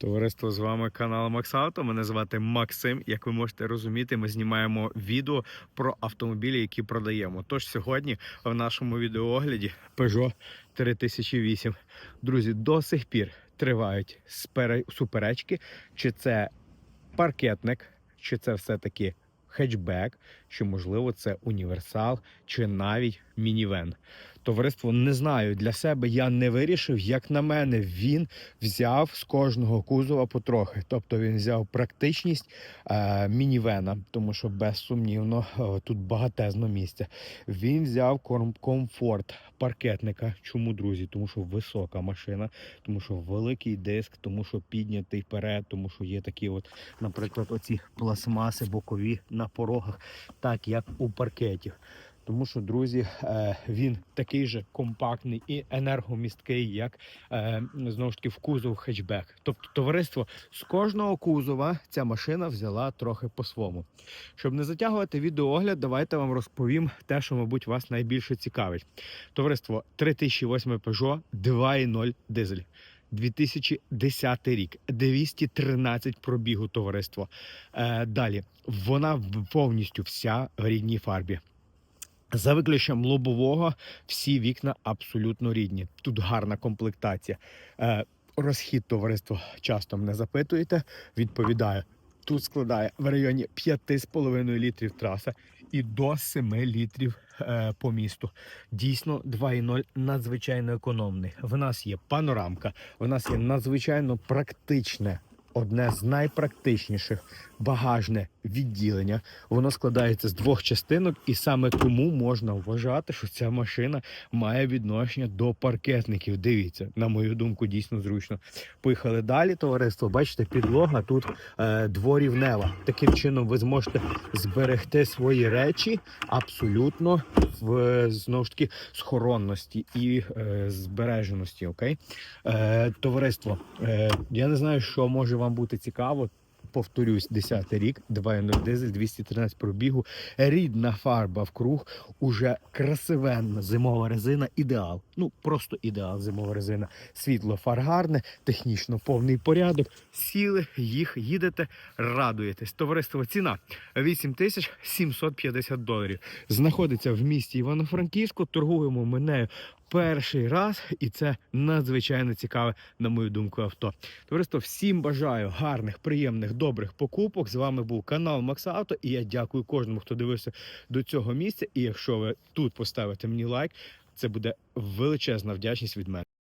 Товариство з вами канал Максауто. Мене звати Максим. Як ви можете розуміти, ми знімаємо відео про автомобілі, які продаємо. Тож сьогодні в нашому відеоогляді Peugeot 3008. Друзі, до сих пір тривають суперечки, чи це паркетник, чи це все-таки хетчбек, чи можливо це універсал, чи навіть мінівен. Товариство не знаю для себе. Я не вирішив. Як на мене, він взяв з кожного кузова потрохи. Тобто він взяв практичність е, мінівена, тому що безсумнівно е, тут багатезно місця. Він взяв ком- комфорт паркетника. Чому друзі? Тому що висока машина, тому що великий диск, тому що піднятий вперед, тому що є такі, от, наприклад, оці пластмаси бокові на порогах, так як у паркетів. Тому що, друзі, е, він такий же компактний і енергомісткий, як е, знову ж таки в кузов хетчбек. Тобто, товариство з кожного кузова ця машина взяла трохи по-своєму. Щоб не затягувати відеоогляд, давайте вам розповім те, що, мабуть, вас найбільше цікавить. Товариство 3008 Peugeot 2.0 дизель. 2010 рік, 213 пробігу товариство. Е, далі вона повністю вся в рідній фарбі. За виключенням лобового, всі вікна абсолютно рідні. Тут гарна комплектація. Е, розхід товариства часто мене запитуєте. Відповідаю. Тут складає в районі 5,5 літрів траса і до 7 літрів е, по місту. Дійсно, 2,0 надзвичайно економний. В нас є панорамка, в нас є надзвичайно практичне, одне з найпрактичніших багажне відділення. Воно складається з двох частинок, і саме тому можна вважати, що ця машина має відношення до паркетників. Дивіться, на мою думку, дійсно зручно. Поїхали далі, товариство. Бачите, підлога тут е, дворівнева. Таким чином ви зможете зберегти свої речі абсолютно в знову ж таки схоронності і е, збереженості. Окей, е, товариство. Е, я не знаю, що може вам бути цікаво. Повторюсь, 10 рік, 2.0 дизель, 213 пробігу, рідна фарба в круг, уже красивенна зимова резина, ідеал. Ну просто ідеал зимова резина. Світло фар гарне, технічно повний порядок. Сіли, їх їдете, радуєтесь. Товариство ціна 8750 доларів. Знаходиться в місті Івано-Франківську. Торгуємо ми нею перший раз, і це надзвичайно цікаве, на мою думку, авто. Товариство, всім бажаю гарних, приємних, добрих покупок. З вами був канал Максавто. І я дякую кожному, хто дивився до цього місця. І якщо ви тут поставите мені лайк, це буде величезна вдячність від мене.